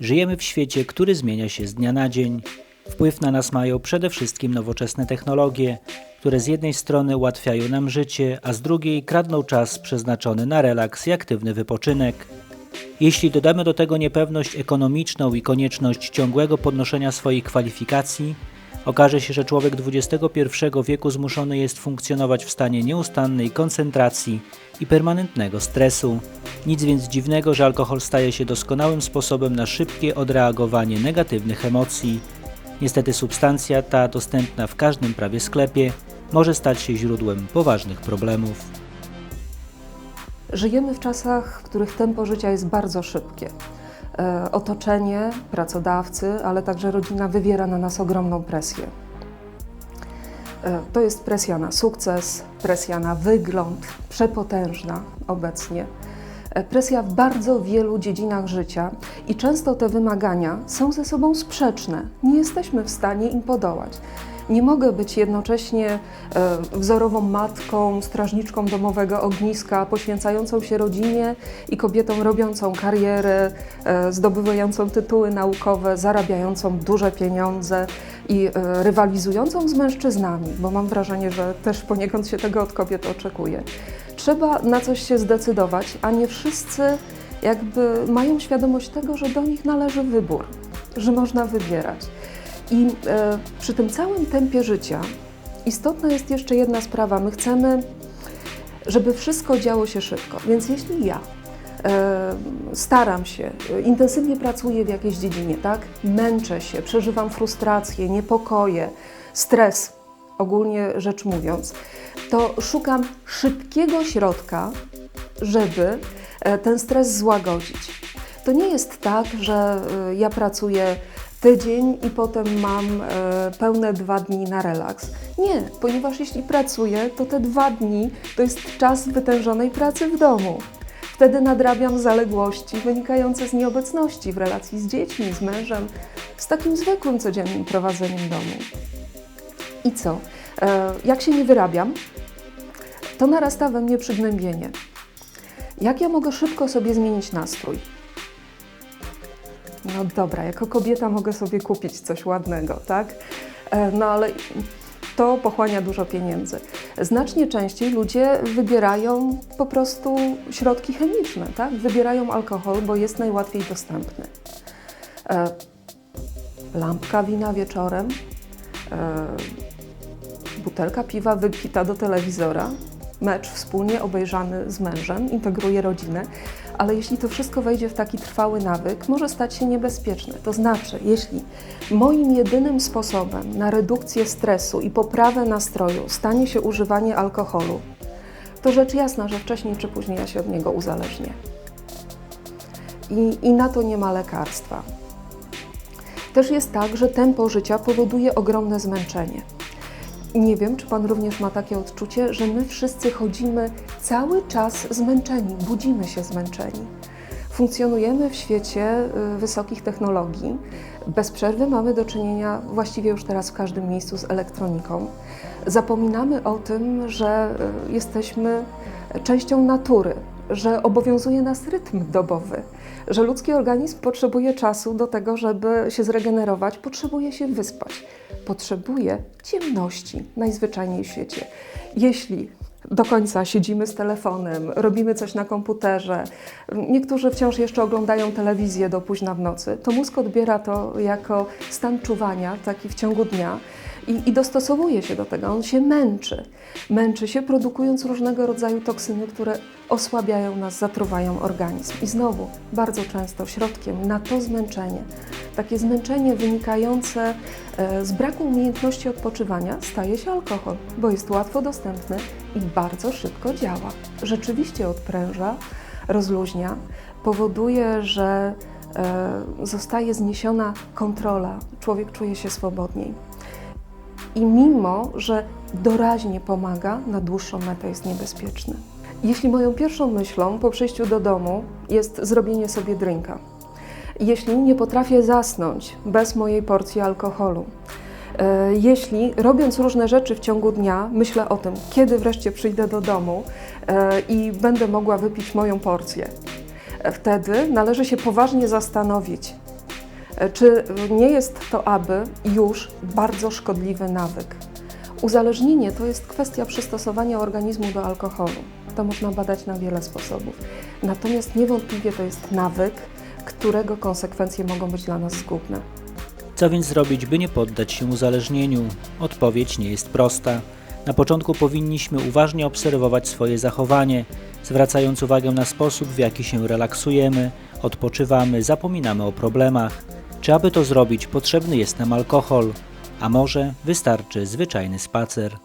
Żyjemy w świecie, który zmienia się z dnia na dzień. Wpływ na nas mają przede wszystkim nowoczesne technologie, które z jednej strony ułatwiają nam życie, a z drugiej kradną czas przeznaczony na relaks i aktywny wypoczynek. Jeśli dodamy do tego niepewność ekonomiczną i konieczność ciągłego podnoszenia swoich kwalifikacji, okaże się, że człowiek XXI wieku zmuszony jest funkcjonować w stanie nieustannej koncentracji i permanentnego stresu. Nic więc dziwnego, że alkohol staje się doskonałym sposobem na szybkie odreagowanie negatywnych emocji. Niestety substancja ta, dostępna w każdym prawie sklepie, może stać się źródłem poważnych problemów. Żyjemy w czasach, w których tempo życia jest bardzo szybkie. E, Otoczenie, pracodawcy, ale także rodzina wywiera na nas ogromną presję. E, To jest presja na sukces, presja na wygląd, przepotężna obecnie. E, Presja w bardzo wielu dziedzinach życia i często te wymagania są ze sobą sprzeczne. Nie jesteśmy w stanie im podołać. Nie mogę być jednocześnie e, wzorową matką, strażniczką domowego ogniska, poświęcającą się rodzinie i kobietą robiącą karierę, e, zdobywającą tytuły naukowe, zarabiającą duże pieniądze i e, rywalizującą z mężczyznami, bo mam wrażenie, że też poniekąd się tego od kobiet oczekuje. Trzeba na coś się zdecydować, a nie wszyscy jakby mają świadomość tego, że do nich należy wybór, że można wybierać. I e, przy tym całym tempie życia istotna jest jeszcze jedna sprawa. My chcemy, żeby wszystko działo się szybko. Więc jeśli ja e, staram się, e, intensywnie pracuję w jakiejś dziedzinie, tak? Męczę się, przeżywam frustrację, niepokoje, stres, ogólnie rzecz mówiąc, to szukam szybkiego środka, żeby ten stres złagodzić. To nie jest tak, że ja pracuję tydzień i potem mam e, pełne dwa dni na relaks. Nie, ponieważ jeśli pracuję, to te dwa dni to jest czas wytężonej pracy w domu. Wtedy nadrabiam zaległości wynikające z nieobecności w relacji z dziećmi, z mężem, z takim zwykłym codziennym prowadzeniem domu. I co? E, jak się nie wyrabiam, to narasta we mnie przygnębienie. Jak ja mogę szybko sobie zmienić nastrój? No dobra, jako kobieta mogę sobie kupić coś ładnego, tak? E, No ale to pochłania dużo pieniędzy. Znacznie częściej ludzie wybierają po prostu środki chemiczne, tak? Wybierają alkohol, bo jest najłatwiej dostępny. E, Lampka wina wieczorem, e, butelka piwa wypita do telewizora, mecz wspólnie obejrzany z mężem, integruje rodzinę, ale jeśli to wszystko wejdzie w taki trwały nawyk, może stać się niebezpieczne. To znaczy, jeśli moim jedynym sposobem na redukcję stresu i poprawę nastroju stanie się używanie alkoholu, to rzecz jasna, że wcześniej czy później ja się od niego uzależnię. I, i na to nie ma lekarstwa. Też jest tak, że tempo życia powoduje ogromne zmęczenie. Nie wiem, czy Pan również ma takie odczucie, że my wszyscy chodzimy cały czas zmęczeni, budzimy się zmęczeni. Funkcjonujemy w świecie y, wysokich technologii. Bez przerwy mamy do czynienia właściwie już teraz w każdym miejscu z elektroniką. Zapominamy o tym, że y, jesteśmy częścią natury, że obowiązuje nas rytm dobowy, że ludzki organizm potrzebuje czasu do tego, żeby się zregenerować, potrzebuje się wyspać, potrzebuje ciemności najzwyczajniej w świecie. Jeśli do końca siedzimy z telefonem, robimy coś na komputerze, niektórzy wciąż jeszcze oglądają telewizję do późna w nocy, to mózg odbiera to jako stan czuwania, taki w ciągu dnia i, i dostosowuje się do tego. On się męczy. Męczy się, produkując różnego rodzaju toksyny, które osłabiają nas, zatruwają organizm. I znowu, bardzo często środkiem na to zmęczenie, takie zmęczenie wynikające e, z braku umiejętności odpoczywania, staje się alkohol, bo jest łatwo dostępny i bardzo szybko działa. Rzeczywiście odpręża, rozluźnia, powoduje, że e, zostaje zniesiona kontrola, człowiek czuje się swobodniej. I mimo, że doraźnie pomaga, na dłuższą metę jest niebezpieczny. Jeśli moją pierwszą myślą po przyjściu do domu jest zrobienie sobie drinka, jeśli nie potrafię zasnąć bez mojej porcji alkoholu, e, jeśli robiąc różne rzeczy w ciągu dnia myślę o tym, kiedy wreszcie przyjdę do domu e, i będę mogła wypić moją porcję, e, wtedy należy się poważnie zastanowić, czy nie jest to aby już bardzo szkodliwy nawyk. Uzależnienie to jest kwestia przystosowania organizmu do alkoholu. To można badać na wiele sposobów. Natomiast niewątpliwie to jest nawyk, którego konsekwencje mogą być dla nas zgubne. Co więc zrobić, by nie poddać się uzależnieniu? Odpowiedź nie jest prosta. Na początku powinniśmy uważnie obserwować swoje zachowanie, zwracając uwagę na sposób, w jaki się relaksujemy, odpoczywamy, zapominamy o problemach. Czy aby to zrobić, potrzebny jest nam alkohol, a może wystarczy zwyczajny spacer.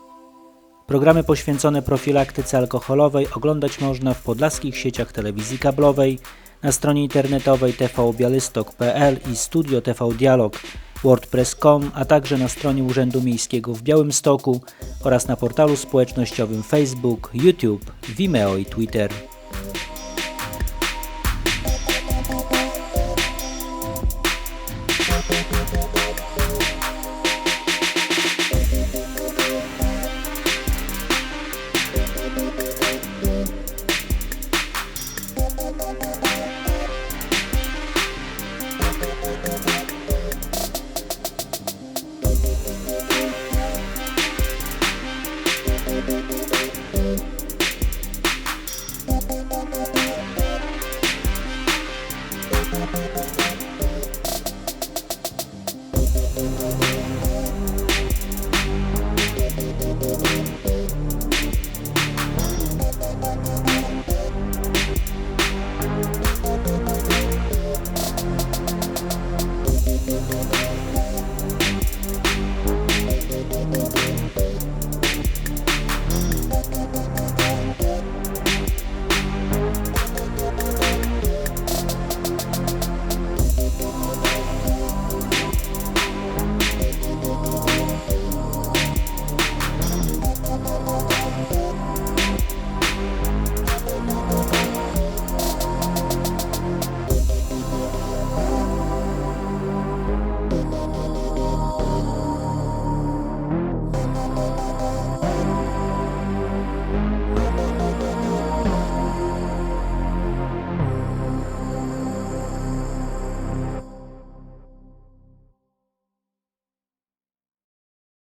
Programy poświęcone profilaktyce alkoholowej oglądać można w podlaskich sieciach telewizji kablowej, na stronie internetowej tvbialystok.pl i Studio TV Dialog, wordpress.com, a także na stronie Urzędu Miejskiego w Białymstoku oraz na portalu społecznościowym Facebook, YouTube, Vimeo i Twitter.